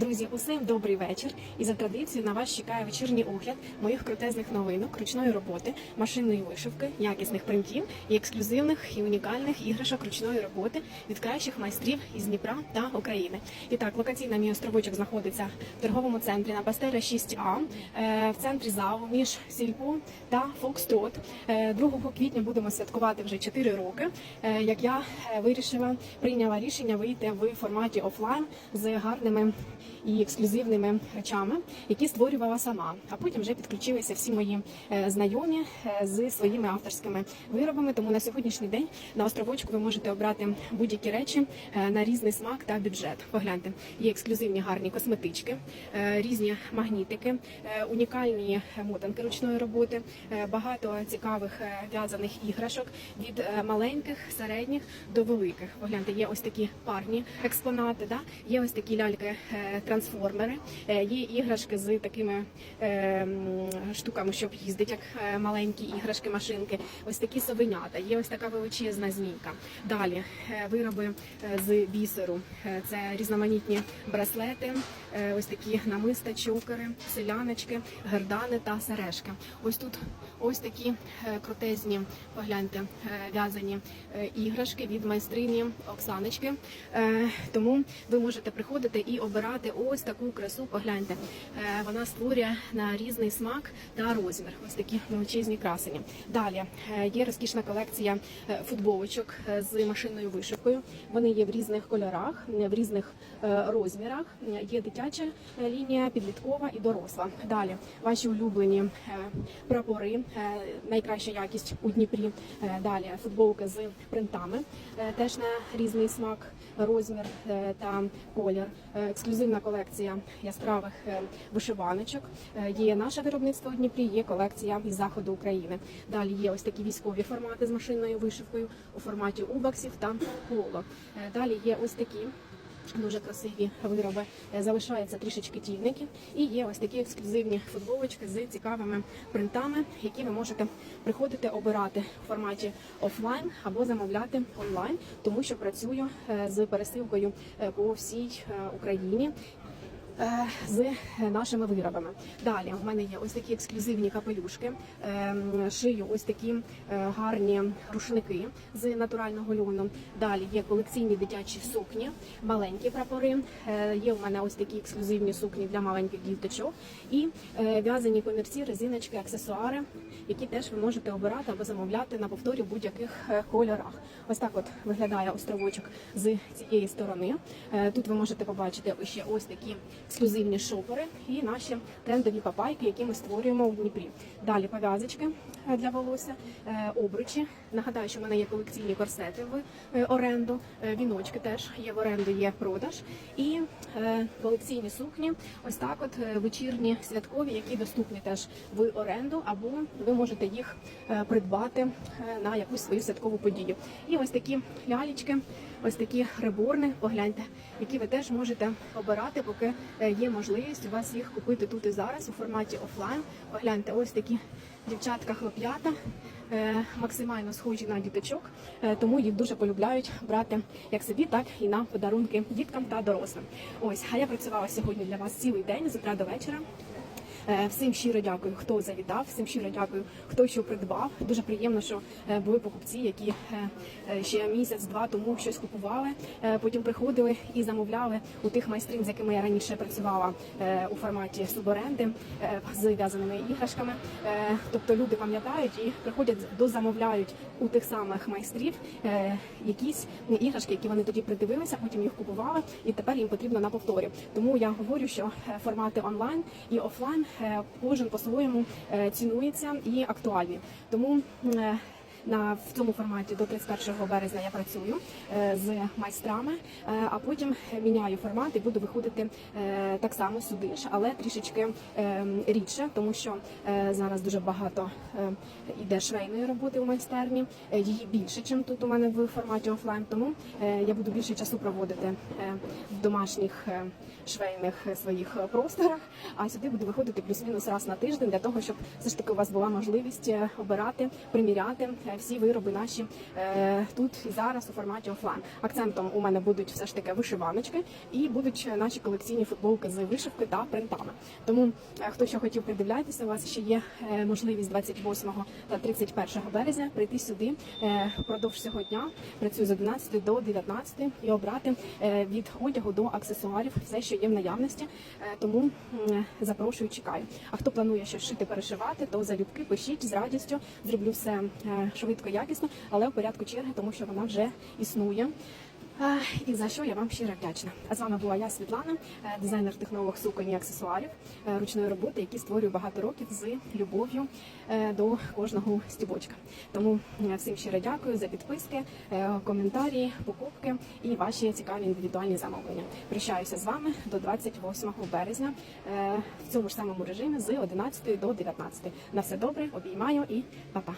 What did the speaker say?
Друзі, усім добрий вечір. І за традицією на вас чекає вечірній огляд моїх крутезних новинок, ручної роботи, машинної вишивки, якісних принтів і ексклюзивних і унікальних іграшок ручної роботи від кращих майстрів із Дніпра та України. І так, локаційно мій островочок знаходиться в торговому центрі на Пастеля 6А е, в центрі ЗАВу між Сільпо та Фокстрот. Е, 2 квітня будемо святкувати вже 4 роки. е, Як я е, вирішила, прийняла рішення вийти в форматі офлайн з гарними і ексклюзивними речами, які створювала сама. А потім вже підключилися всі мої е, знайомі е, з своїми авторськими виробами. Тому на сьогоднішній день на островочку ви можете обрати будь-які речі е, на різний смак та бюджет. Погляньте, є ексклюзивні гарні косметички, різні магнітики, унікальні мотанки ручної роботи, багато цікавих в'язаних іграшок від маленьких, середніх до великих. Погляньте, є ось такі парні експонати, да? є ось такі ляльки-трансформери, е, є іграшки з такими е, штуками, щоб їздити, як е, маленькі іграшки, машинки. Ось такі совенята, є ось така величезна змійка. Далі вироби з бісеру. Це різноманітні браслети, ось такі намиста, чокери, селяночки, гердани та сережки. Ось тут ось такі крутезні, погляньте, в'язані іграшки від майстрині Оксаночки. Тому ви можете приходити і обирати ось таку красу. Погляньте, Е, вона створює на різний смак та розмір. Ось такі величезні красені. Далі е, є розкішна колекція е, футболочок з машинною вишивкою. Вони є в різних кольорах, в різних розмірах. Є дитяча лінія, підліткова і доросла. Далі ваші улюблені прапори, найкраща якість у Дніпрі. Далі футболки з принтами, теж на різний смак, розмір та колір. Е, Ексклюзивна колекція яскравих е, вишиваночок. Е, Є наше виробництво у Дніпрі, є колекція із заходу України. Далі є ось такі військові формати з машинною вишивкою у форматі убаксів та поло. Е, Далі є ось такі. Дуже красиві вироби Е, залишаються трішечки тільники, і є ось такі ексклюзивні футболочки з цікавими принтами, які ви можете приходити обирати в форматі офлайн або замовляти онлайн, тому що працюю е, з пересилкою е, по всій Україні. Е, З нашими виробами. Далі у мене є ось такі ексклюзивні капелюшки, ем, шию ось такі е, гарні рушники з натурального льону. Далі є колекційні дитячі сукні, маленькі прапори. Е, Є у мене ось такі ексклюзивні сукні для маленьких діточок і е, в'язані комірці, резиночки, аксесуари, які теж ви можете обирати або замовляти на повторі в будь-яких е, кольорах. Ось так от виглядає островочок з цієї сторони. Е, Тут ви можете побачити ще ось такі ексклюзивні шопери і наші трендові папайки, які ми створюємо у Дніпрі. Далі пов'язочки е, для волосся, е, обручі. Нагадаю, що в мене є колекційні корсети в е, оренду, віночки теж є в оренду, є продаж і колекційні сукні. Ось так, от вечірні святкові, які доступні теж в оренду, або ви можете їх придбати на якусь свою святкову подію. І ось такі лялічки, ось такі реборни, погляньте, які ви теж можете обирати, поки е, є можливість у вас їх купити тут і зараз у форматі офлайн. Погляньте, ось такі дівчатка хлоп'ята. е, Максимально схожі на діточок, е, тому їх дуже полюбляють брати як собі, так і на подарунки діткам та дорослим. Ось, а я працювала сьогодні для вас цілий день з утра до вечора. Е, Всім щиро дякую, хто завітав, всім щиро дякую, хто що придбав. Дуже приємно, що е, були покупці, які е, ще місяць-два тому щось купували. Потім приходили і замовляли у тих майстрин, з якими я раніше працювала у форматі суборенди з в'язаними іграшками. Тобто люди пам'ятають і приходять дозамовляють у тих самих майстрів якісь іграшки, які вони тоді придивилися, потім їх купували, і тепер їм потрібно на повторі. Тому я говорю, що формати онлайн і офлайн кожен по-своєму е, цінується і актуальний. Тому е, на в цьому форматі до 31 березня я працюю е, з майстрами, е, а потім міняю формат і буду виходити е, так само сюди ж, але трішечки рідше, тому що зараз дуже багато іде швейної роботи у майстерні. Її більше, ніж тут у мене в форматі офлайн. Тому я буду більше часу проводити в домашніх швейних своїх просторах. А сюди буду виходити плюс-мінус раз на тиждень для того, щоб все ж таки у вас була можливість обирати, приміряти всі вироби наші е, тут і зараз у форматі офлайн. Акцентом у мене будуть все ж таки вишиваночки і будуть наші колекційні футболки з вишивки та принтами. Тому е, хто ще хотів придивлятися, у вас ще є е, можливість 28 та 31 березня прийти сюди впродовж цього дня. Працюю з 11 до 19 і обрати від одягу до аксесуарів все, що є в наявності. Тому запрошую, чекаю. А хто планує щось шити, перешивати, то залюбки пишіть з радістю. Зроблю все швидко, якісно, але в порядку черги, тому що вона вже існує. І за що я вам щиро вдячна. А з вами була я, Світлана, е, дизайнер-технолог суконь і аксесуарів е, ручної роботи, які створюю багато років з любов'ю е, до кожного стібочка. Тому всім щиро дякую за підписки, коментарі, покупки і ваші цікаві індивідуальні замовлення. Прощаюся з вами до 28 березня в цьому ж самому режимі з 11 до 19. На все добре, обіймаю і па-па.